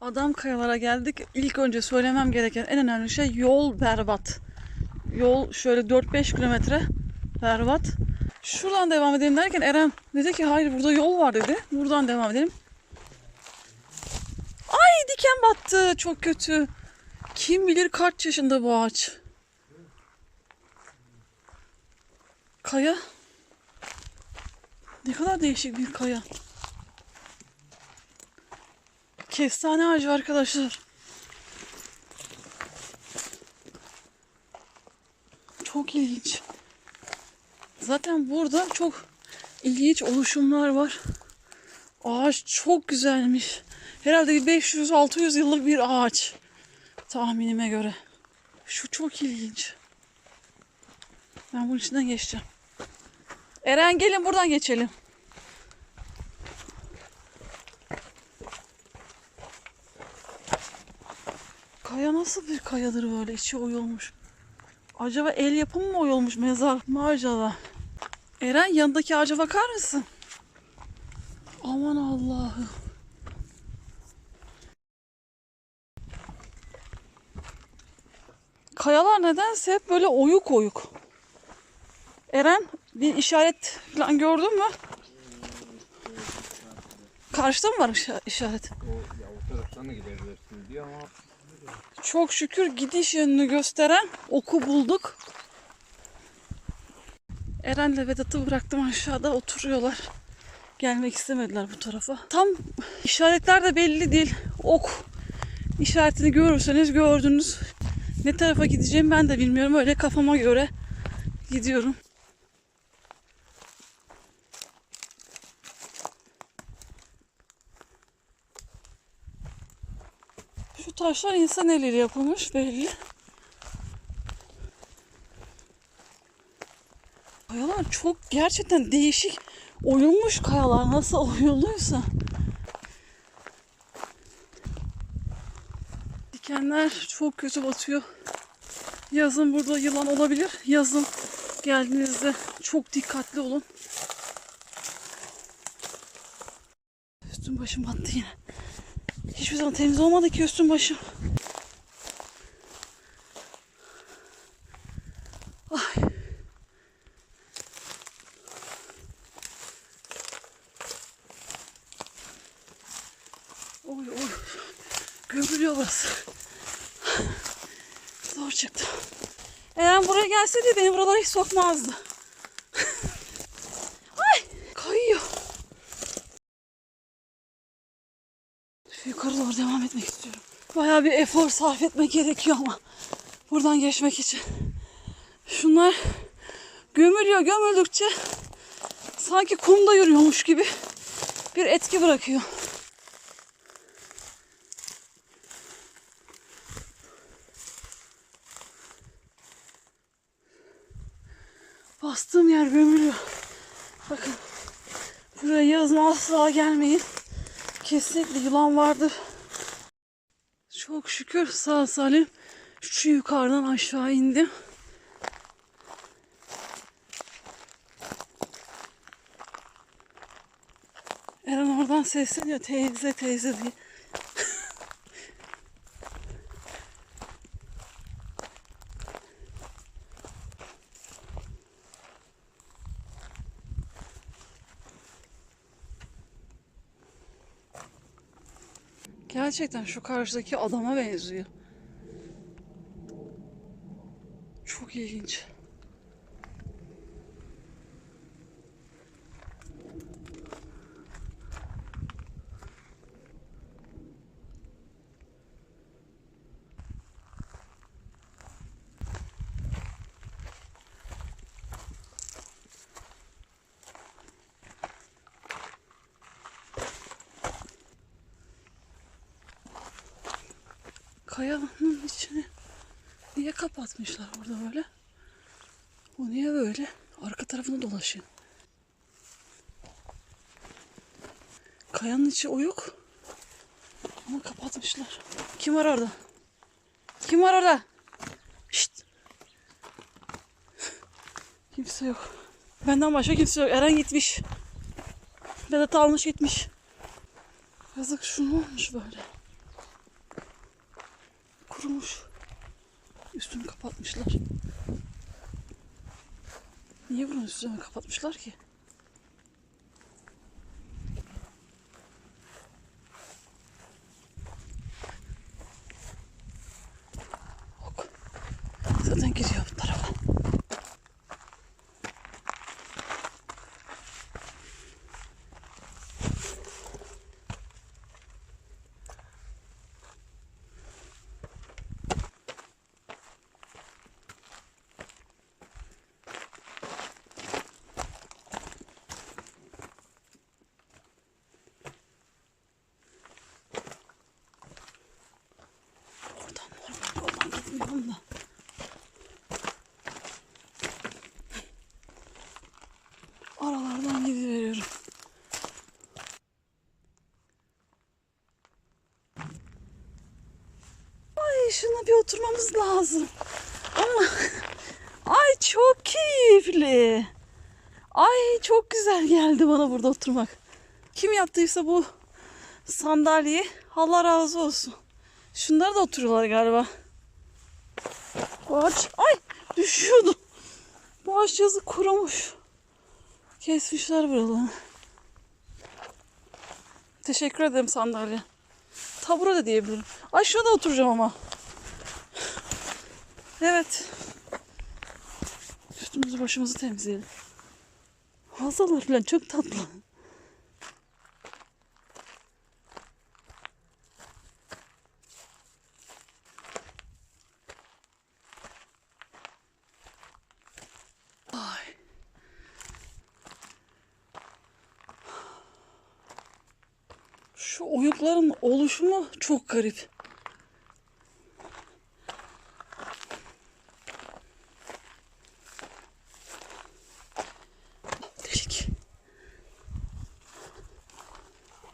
Adam kayalara geldik. İlk önce söylemem gereken en önemli şey yol berbat. Yol şöyle 4-5 kilometre berbat. Şuradan devam edelim derken Eren dedi ki hayır burada yol var dedi. Buradan devam edelim. Ay diken battı. Çok kötü. Kim bilir kaç yaşında bu ağaç. Kaya. Ne kadar değişik bir kaya. Kestane ağacı arkadaşlar. Çok ilginç. Zaten burada çok ilginç oluşumlar var. Ağaç çok güzelmiş. Herhalde bir 500-600 yıllık bir ağaç. Tahminime göre. Şu çok ilginç. Ben bunun içinden geçeceğim. Eren gelin buradan geçelim. Kaya nasıl bir kayadır böyle içi oyulmuş. Acaba el yapımı mı oyulmuş mezar mı acaba? Eren yanındaki ağaca bakar mısın? Aman Allah'ım. Kayalar nedense hep böyle oyuk oyuk. Eren bir işaret falan gördün mü? Karşıda mı var işa- işaret? O, ya o taraftan da gidebilirsin diyor ama Çok şükür gidiş yönünü gösteren oku bulduk. Eren'le Vedat'ı bıraktım aşağıda oturuyorlar. Gelmek istemediler bu tarafa. Tam işaretler de belli değil. Ok işaretini görürseniz gördünüz. Ne tarafa gideceğimi ben de bilmiyorum. Öyle kafama göre gidiyorum. Şu taşlar insan eliyle yapılmış belli. Kayalar çok gerçekten değişik oyulmuş kayalar nasıl oyulduysa. Dikenler çok kötü batıyor. Yazın burada yılan olabilir. Yazın geldiğinizde çok dikkatli olun. Üstüm başım battı yine. Hiçbir zaman temiz olmadı ki üstüm başım. Ay. Oy oy. Gömülüyor burası. Zor çıktı. Eren buraya gelseydi beni buralara hiç sokmazdı. Ay kayıyor. Şu yukarı doğru devam etmek istiyorum. Bayağı bir efor sarf etmek gerekiyor ama buradan geçmek için. Şunlar gömülüyor gömüldükçe sanki kumda yürüyormuş gibi bir etki bırakıyor. Bastığım yer gömülüyor. Bakın. Buraya yazın asla gelmeyin. Kesinlikle yılan vardır. Çok şükür sağ salim şu yukarıdan aşağı indim. Eren oradan sesleniyor teyze teyze diye. Gerçekten şu karşıdaki adama benziyor. Çok ilginç. Kayanın içini niye kapatmışlar burada böyle? O niye böyle? Arka tarafına dolaşıyor. Kayanın içi oyuk. Ama kapatmışlar. Kim var orada? Kim var orada? Şşt. Kimse yok. Benden başka kimse yok. Eren gitmiş. Vedat almış gitmiş. Yazık şu ne olmuş böyle? Kurumuş. Üstünü kapatmışlar. Niye bunun üstünü kapatmışlar ki? Ok. Zaten gidiyor bu tarafa. Oradan normal yoldan gitmiyorum da. Aralardan gidiveriyorum. Ay şuna bir oturmamız lazım. Ama ay çok keyifli. Ay çok güzel geldi bana burada oturmak. Kim yaptıysa bu sandalyeyi Allah razı olsun. Şunlar da oturuyorlar galiba. Bu ağaç, ay düşüyordu. Bu ağaç yazık kurumuş. Kesmişler buralarını. Teşekkür ederim sandalye. Tabure de diyebilirim. Ay şuna da oturacağım ama. Evet. Üstümüzü başımızı temizleyelim. Hazalar falan çok tatlı. Şu oyukların oluşumu çok garip.